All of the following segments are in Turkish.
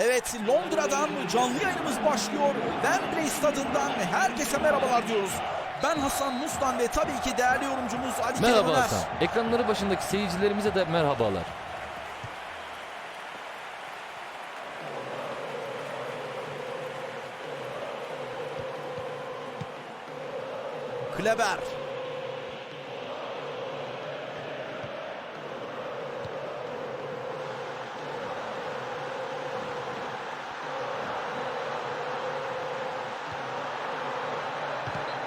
Evet Londra'dan canlı yayınımız başlıyor. Wembley stadından herkese merhabalar diyoruz. Ben Hasan Mustan ve tabii ki değerli yorumcumuz Ali Merhaba Öner. Hasan. Ekranları başındaki seyircilerimize de merhabalar. Kleber.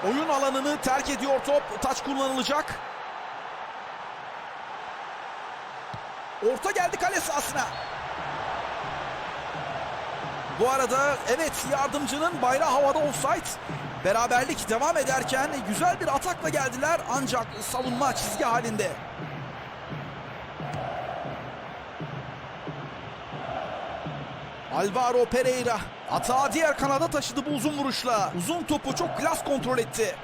Oyun alanını terk ediyor top. Taç kullanılacak. Orta geldi kale sahasına. Bu arada evet yardımcının bayrağı havada offside. Beraberlik devam ederken güzel bir atakla geldiler ancak savunma çizgi halinde. Alvaro Pereira atağı diğer kanada taşıdı bu uzun vuruşla. Uzun topu çok klas kontrol etti.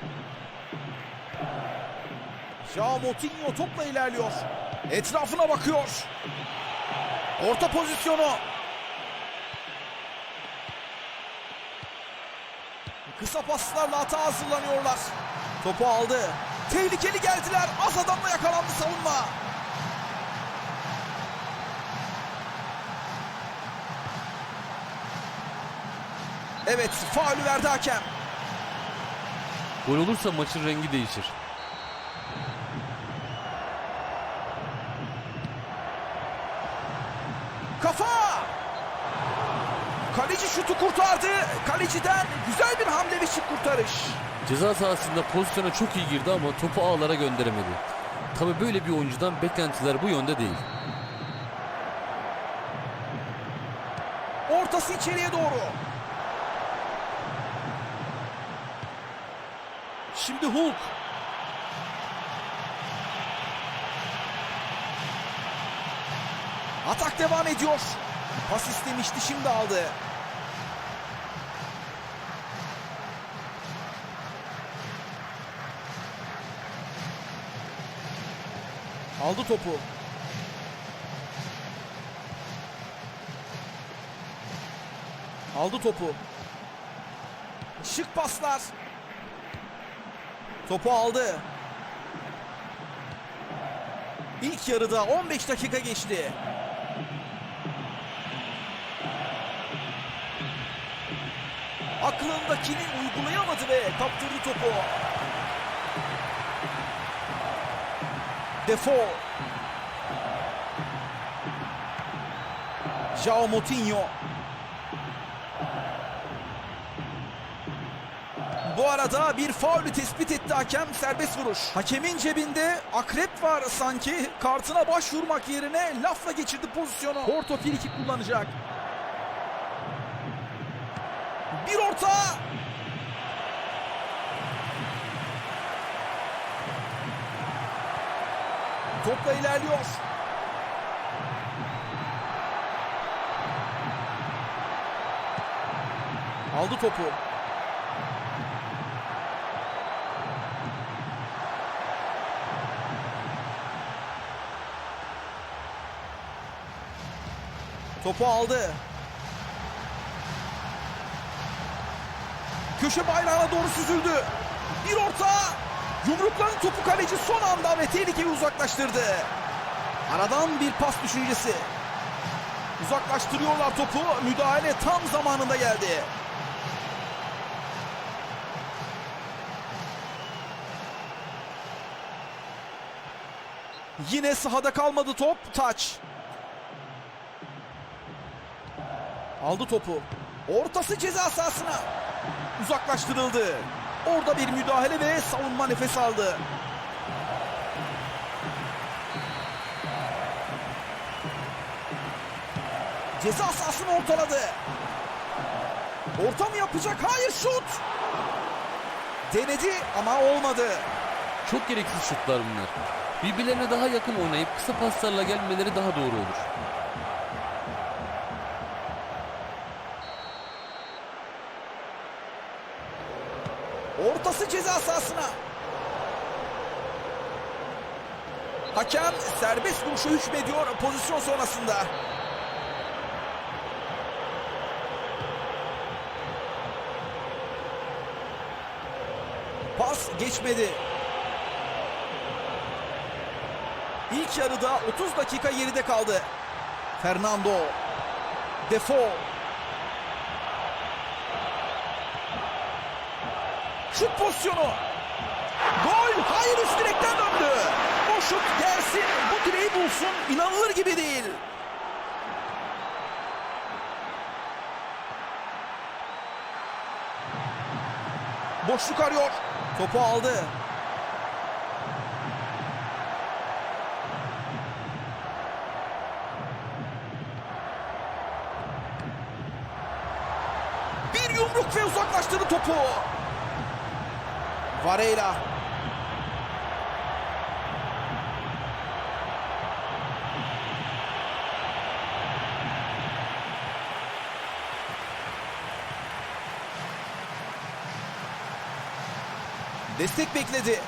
Joao Moutinho topla ilerliyor. Etrafına bakıyor. Orta pozisyonu. Kısa paslarla hata hazırlanıyorlar. Topu aldı. Tehlikeli geldiler. Az adamla yakalandı savunma. Evet faulü verdi hakem. Gol olursa maçın rengi değişir. Kafa! Kaleci şutu kurtardı. Kaleciden güzel bir hamle ve şık kurtarış. Ceza sahasında pozisyona çok iyi girdi ama topu ağlara gönderemedi. Tabi böyle bir oyuncudan beklentiler bu yönde değil. Ortası içeriye doğru. Şimdi Hulk. Atak devam ediyor. Pas istemişti şimdi aldı. Aldı topu. Aldı topu. Şık paslar. Topu aldı. İlk yarıda 15 dakika geçti. Aklındakini uygulayamadı ve kaptırdı topu. Defo. Joao Moutinho. Bu arada bir faulü tespit etti hakem serbest vuruş. Hakemin cebinde akrep var sanki. Kartına başvurmak yerine lafla geçirdi pozisyonu. Porto friki kullanacak. Bir orta. Topla ilerliyor. Aldı topu. Topu aldı. Köşe bayrağına doğru süzüldü. Bir orta. Yumrukladı topu kaleci son anda ve tehlikeyi uzaklaştırdı. Aradan bir pas düşüncesi. Uzaklaştırıyorlar topu. Müdahale tam zamanında geldi. Yine sahada kalmadı top. Taç. Aldı topu. Ortası ceza sahasına. Uzaklaştırıldı. Orada bir müdahale ve savunma nefes aldı. Ceza sahasını ortaladı. Orta mı yapacak? Hayır şut. Denedi ama olmadı. Çok gereksiz şutlar bunlar. Birbirlerine daha yakın oynayıp kısa paslarla gelmeleri daha doğru olur. Ceza sahasına. Hakem serbest vuruşa hükmediyor pozisyon sonrasında. Pas geçmedi. İlk yarıda 30 dakika geride kaldı. Fernando. Defoe. Şut pozisyonu. Gol. Hayır üst direkten döndü. O şut gelsin. Bu direği bulsun. İnanılır gibi değil. Boşluk arıyor. Topu aldı. Bir yumruk ve uzaklaştırdı topu. Varela. Destek bekledi.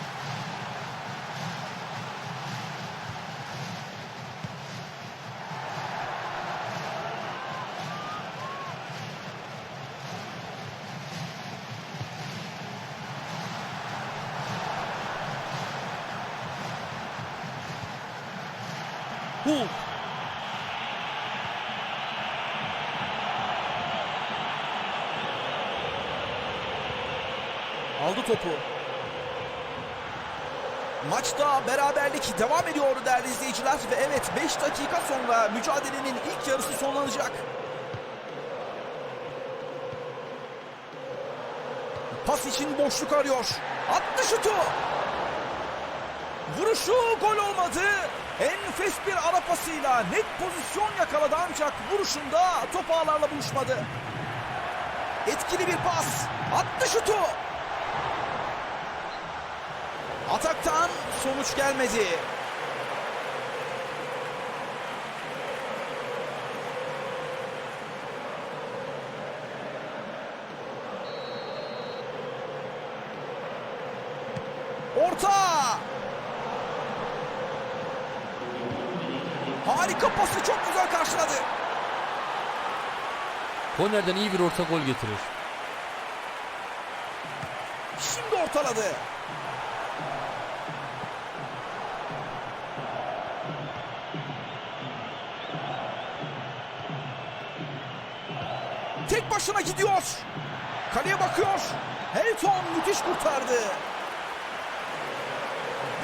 Hulk. Aldı topu. Maçta beraberlik devam ediyor değerli izleyiciler ve evet 5 dakika sonra mücadelenin ilk yarısı sonlanacak. Pas için boşluk arıyor. Attı şutu. Vuruşu gol olmadı. Enfes bir ara pasıyla net pozisyon yakaladı ancak vuruşunda top ağlarla buluşmadı. Etkili bir pas. Attı şutu. Ataktan sonuç gelmedi. Orta. Harika pası çok güzel karşıladı. Kornerden iyi bir orta gol getirir. Şimdi ortaladı. Tek başına gidiyor. Kaleye bakıyor. Helton müthiş kurtardı.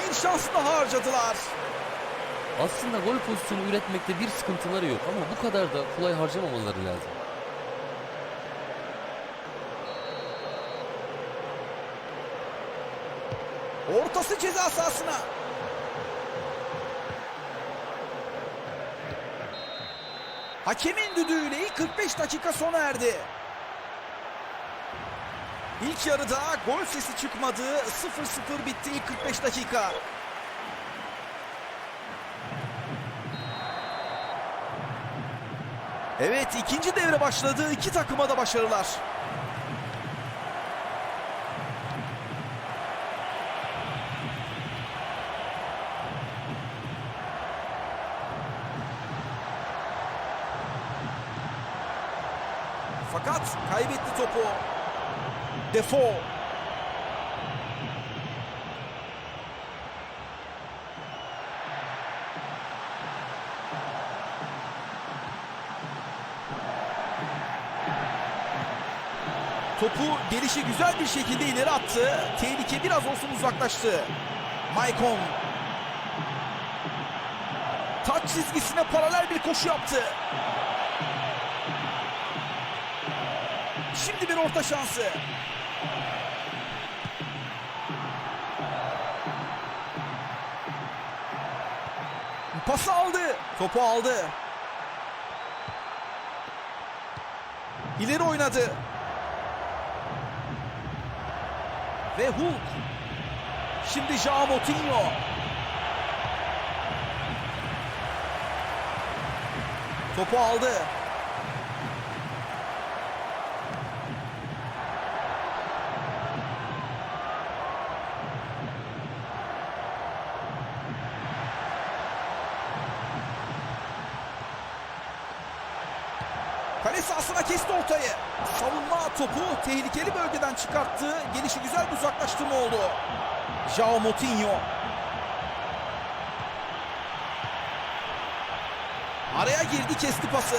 Bir şans daha harcadılar. Aslında gol pozisyonu üretmekte bir sıkıntıları yok ama bu kadar da kolay harcamamaları lazım. Ortası ceza sahasına. Hakemin düdüğüyle ilk 45 dakika sona erdi. İlk yarıda gol sesi çıkmadı. 0-0 bitti ilk 45 dakika. Evet ikinci devre başladı. İki takıma da başarılar. Fakat kaybetti topu. Defo. Topu gelişi güzel bir şekilde ileri attı. Tehlike biraz olsun uzaklaştı. Maicon. Taç çizgisine paralel bir koşu yaptı. Şimdi bir orta şansı. Pası aldı. Topu aldı. İleri oynadı. Ve Hulk. Şimdi Joao Moutinho. Topu aldı. Joao Moutinho. Araya girdi kesti pası.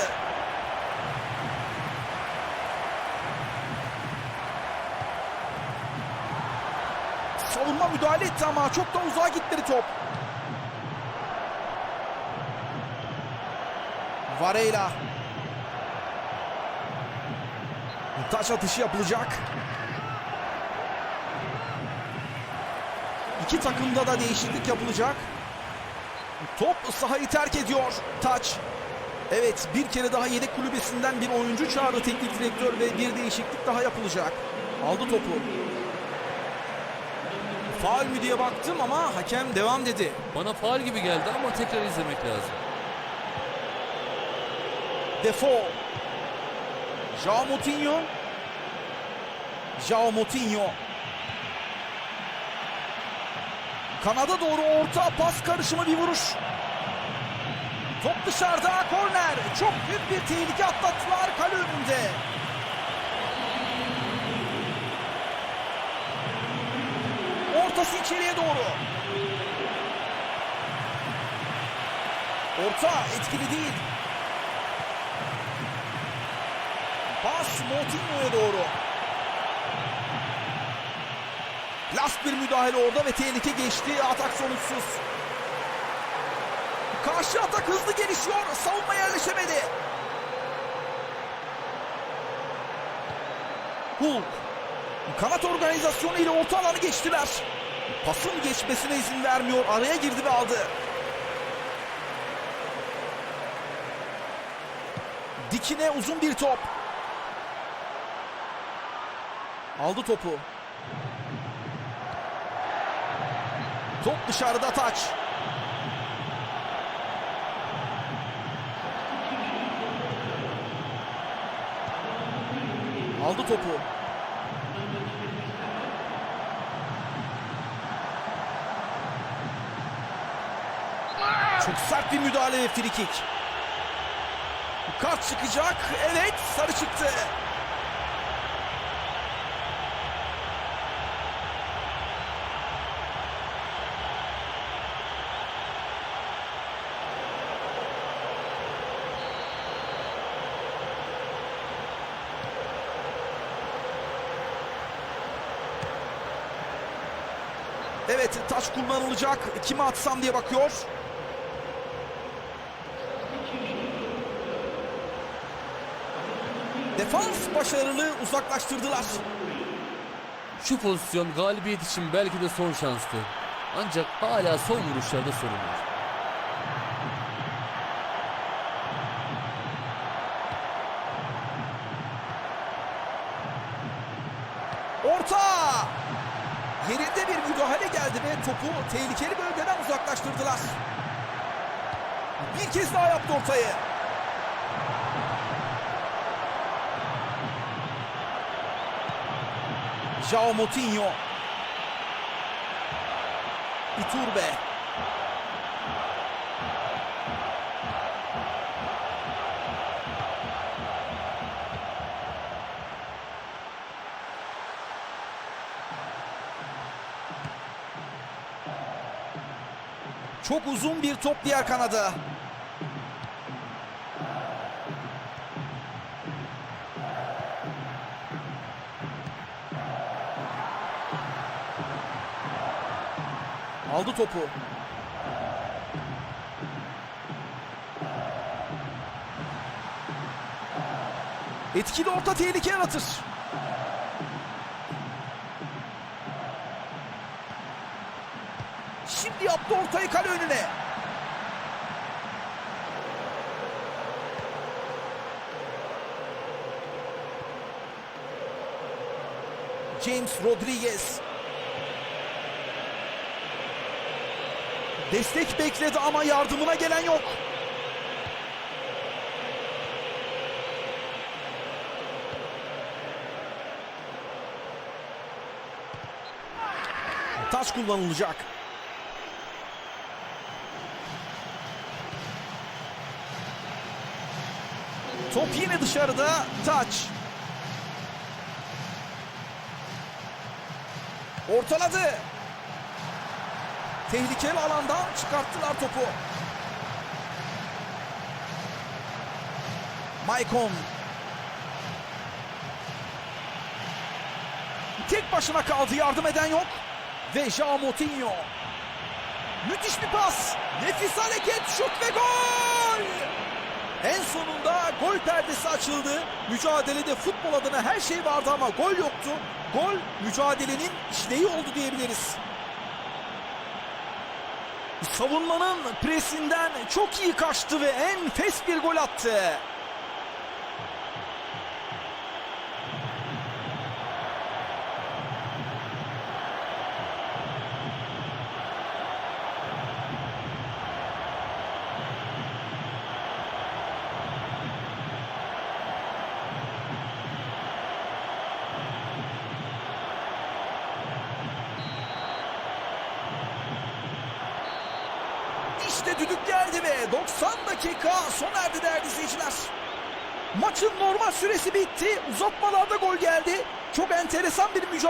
Savunma müdahale etti ama çok da uzağa gitmedi top. Varela. Taş atışı yapılacak. İki takımda da değişiklik yapılacak. Top sahayı terk ediyor. Taç. Evet bir kere daha yedek kulübesinden bir oyuncu çağırdı teknik direktör ve bir değişiklik daha yapılacak. Aldı topu. Faul mü diye baktım ama hakem devam dedi. Bana faal gibi geldi ama tekrar izlemek lazım. Defo. Joao Moutinho. Joao Moutinho. Kanada doğru orta pas karışımı bir vuruş. Top dışarıda korner. Çok büyük bir tehlike atlattılar kale önünde. Ortası içeriye doğru. Orta etkili değil. Pas Moutinho'ya doğru. Last bir müdahale orada ve tehlike geçti. Atak sonuçsuz. Karşı atak hızlı gelişiyor. Savunma yerleşemedi. Hulk. Kanat organizasyonu ile orta alanı geçtiler. Pasın geçmesine izin vermiyor. Araya girdi ve aldı. Dikine uzun bir top. Aldı topu. Top dışarıda taç. Aldı topu. Çok sert bir müdahale frikik. Kart çıkacak. Evet sarı çıktı. Evet taç kullanılacak. Kime atsam diye bakıyor. Defans başarılı uzaklaştırdılar. Şu pozisyon galibiyet için belki de son şanstı. Ancak hala son vuruşlarda sorun var. Orta! Yerinde bir müdahale geldi ve topu tehlikeli bölgeden uzaklaştırdılar. Bir kez daha yaptı ortayı. Joao Moutinho. Iturbe. Çok uzun bir top diğer kanada. Aldı topu. Etkili orta tehlike yaratır. Şimdi yaptı ortayı kale önüne. James Rodriguez. Destek bekledi ama yardımına gelen yok. Taç kullanılacak. Top yine dışarıda. Taç. Ortaladı. Tehlikeli alandan çıkarttılar topu. Maicon. Tek başına kaldı yardım eden yok. Ve Joao Moutinho. Müthiş bir pas. Nefis hareket, şut ve gol. En sonunda gol perdesi açıldı. Mücadelede futbol adına her şey vardı ama gol yoktu. Gol mücadelenin işleyi oldu diyebiliriz. Savunmanın presinden çok iyi kaçtı ve enfes bir gol attı. Düdük geldi ve 90 dakika sona erdi değerli izleyiciler. Maçın normal süresi bitti. Uzatmalarda gol geldi. Çok enteresan bir mücadele.